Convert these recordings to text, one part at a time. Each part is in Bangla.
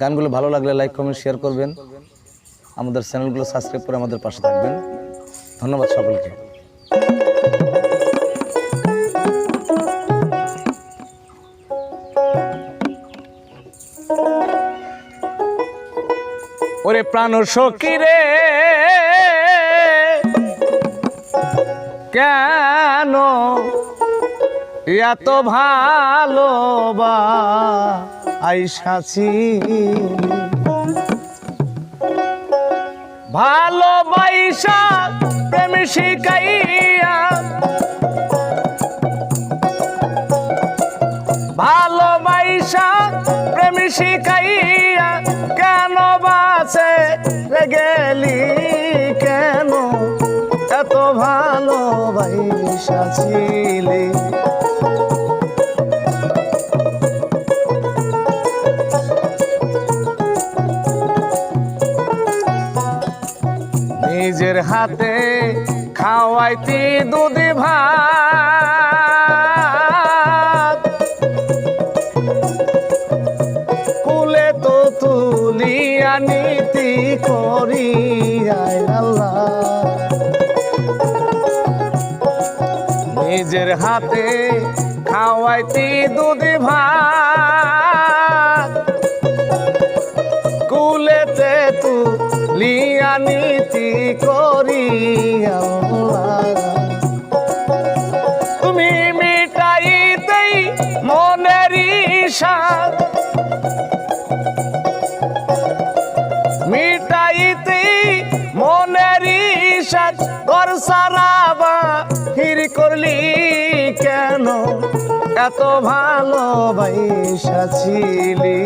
গানগুলো ভালো লাগলে লাইক কমেন্ট শেয়ার করবেন। আমাদের চ্যানেলগুলো সাবস্ক্রাইব করে আমাদের পাশে থাকবেন। ধন্যবাদ সকলকে। ওরে প্রাণ সখী রে, কেন এত ভালোবা আইসাছি ভালোবাইসা প্রেম শিখাইয়া। ভালোবাইসা প্রেম শিখাইয়া কেন বাসে গেলি কেন? এত ভালোবাইসা ছিলি। নিজের হাতে খাওয়াইতি দুধ ভাত। কুলে তো তুলিয়া নীতি করি নিজের হাতে খাওয়াইতি দুধ ভাত। কুলেতে তু লিয়া নীতি করি। তুমি মিটাইতেই মনের ঈশাদ মিটাইতেই মনের ঈশাদ ঘর সারাবা হির করলি কেন? এত ভালোবাসা ছিলি।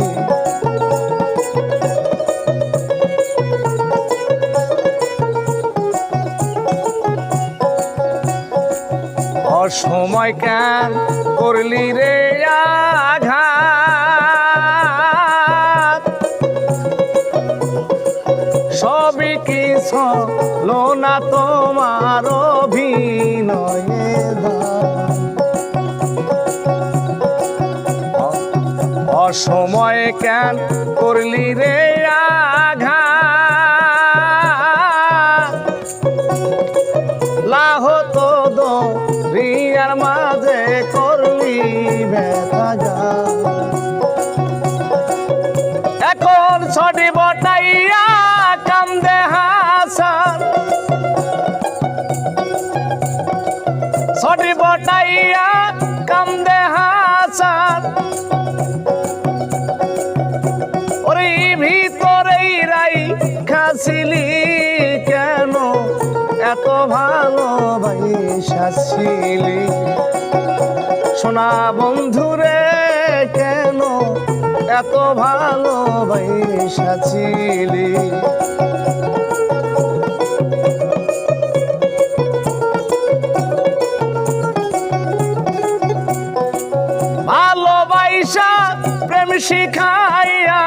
অসময় কেন করলি রে আঘাত? সবই কিছু লোনা তোমার অভিনয়ে অসময় কেন করলি রে ছড়ি বটাইয়া হাসান। ওরে ভিতরেই রাই খাসিলি কেন? এত ভালোবাসিলি সোনা বন্ধুরে কেন এত ভালোবাসা শিখাইয়া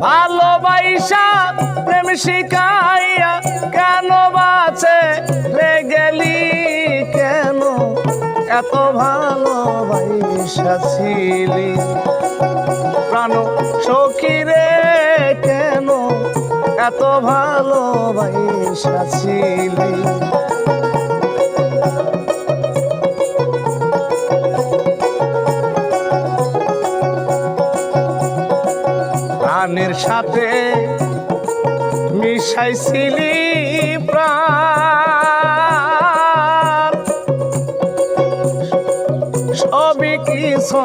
ভালোবাসা প্রেম শিখাইয়া কেন বাঁচে? রে গেলি কেন? এত ভালোবাসা ছিলি। প্রাণ সখী রে কেন? এত ভালোবাসা ছিলি। সাথে মিশাইছিলি প্রাণ। সবই কিছু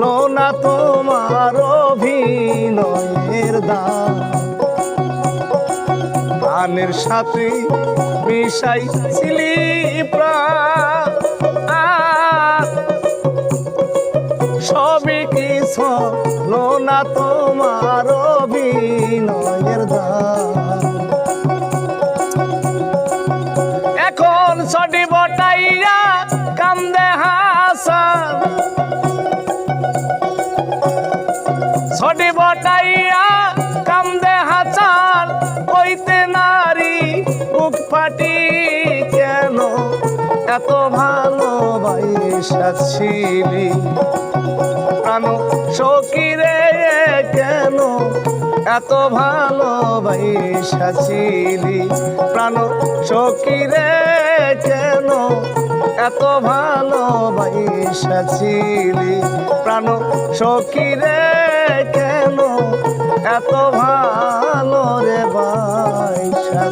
লোনা তোমার অভিনয়ের দাম। প্রাণের সাথে মিশাইছিলি প্রাণ। সবই কিছু লোনা তোমার অভিনয়ের এখন ছটি বটাইয়া কান্দে হাসান। ছটি বটাইয়া কান্দে হাসান, কইতে নারী বুক ফাটি কেন? এত ভালোবাসা ছিলি প্রাণ কেন এত ভালোবাসা ছিলি প্রাণ সকিরে কেন এত ভালোবাসা ছিলি প্রাণ সকিরে কেন এত ভালো রে বাইসা